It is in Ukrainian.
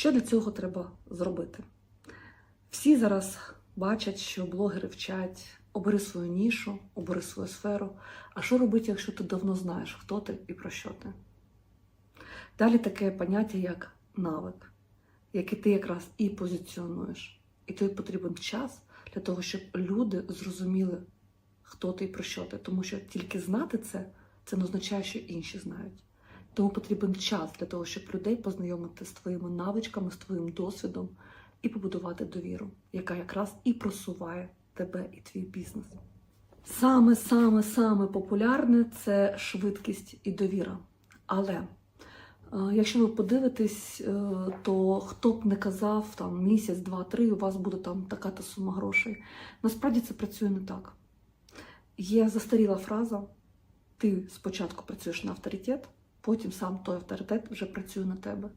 Що для цього треба зробити? Всі зараз бачать, що блогери вчать обери свою нішу, обери свою сферу. А що робити, якщо ти давно знаєш, хто ти і про що ти? Далі таке поняття, як навик, який ти якраз і позиціонуєш. І тобі потрібен час для того, щоб люди зрозуміли, хто ти і про що ти. Тому що тільки знати це, це не означає, що інші знають. Тому потрібен час для того, щоб людей познайомити з твоїми навичками, з твоїм досвідом і побудувати довіру, яка якраз і просуває тебе і твій бізнес. Саме, саме, саме популярне це швидкість і довіра. Але е, якщо ви подивитесь, е, то хто б не казав там місяць, два, три, у вас буде там така та сума грошей. Насправді це працює не так. Є застаріла фраза: ти спочатку працюєш на авторитет, потім сам той авторитет вже працює на тебе.